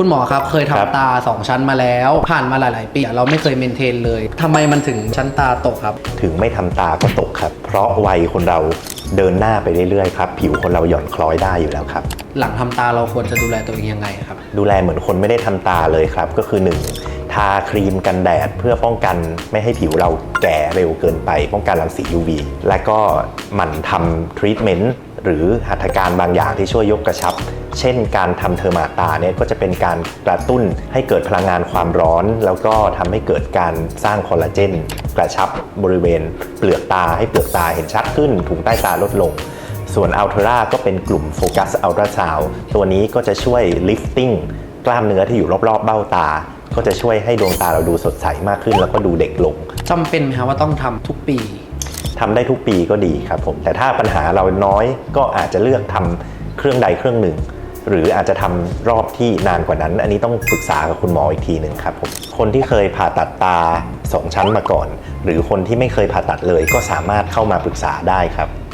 คุณหมอครับเคยทำครับตา 2 ชั้นมาแล้ว ผ่านมาหลาย ๆ ปีอะเราไม่เคยเมนเทนเลยทำไมมันถึงชั้นตาตกครับ ถึงไม่ทำตาก็ตกครับ เพราะวัยคนเราเดินหน้าไปเรื่อยๆครับผิวคนเราหย่อนคล้อยได้อยู่แล้วครับ หลังทำตาเราควรจะดูแลตัวเองยังไงครับ ดูแลเหมือนคนไม่ได้ทำตาเลยครับ ก็คือ 1. ทาครีมกันแดดเพื่อป้องกันไม่ให้ผิวเราแก่เร็วเกินไป ป้องกันรังสี UV และก็หมั่นทำทรีทเมนต์หรือหัตถการบางอย่างที่ช่วยยกกระชับ เช่นการทำเทอร์มาตาเนี่ยก็จะเป็นการกระตุ้นให้เกิดพลังงานความร้อน แล้วก็ทำให้เกิดการสร้างคอลลาเจนกระชับบริเวณ เปลือกตาให้เปลือกตาเห็นชัดขึ้นถุงใต้ตาลดลงส่วนอัลเทราก็เป็นกลุ่มโฟกัสอัลตราซาวตัวนี้ก็จะช่วยลิฟติ้งกล้ามเนื้อที่อยู่รอบๆ เบ้าตา ก็จะช่วยให้ดวงตาเราดูสดใสมากขึ้น แล้วก็ดูเด็กลงจำเป็นไหมครับว่าต้องทำทุกปีทำได้ทุกปีก็ดีครับผม แต่ถ้าปัญหาเราน้อยก็อาจจะเลือกทำเครื่องใดเครื่องหนึ่ง หรืออาจจะทำรอบที่นานกว่านั้น อันนี้ต้องปรึกษากับคุณหมออีกทีหนึ่งครับผมคนที่เคยผ่าตัดตา 2 ชั้นมาก่อน หรือคนที่ไม่เคยผ่าตัดเลยก็สามารถเข้ามาปรึกษาได้ครับ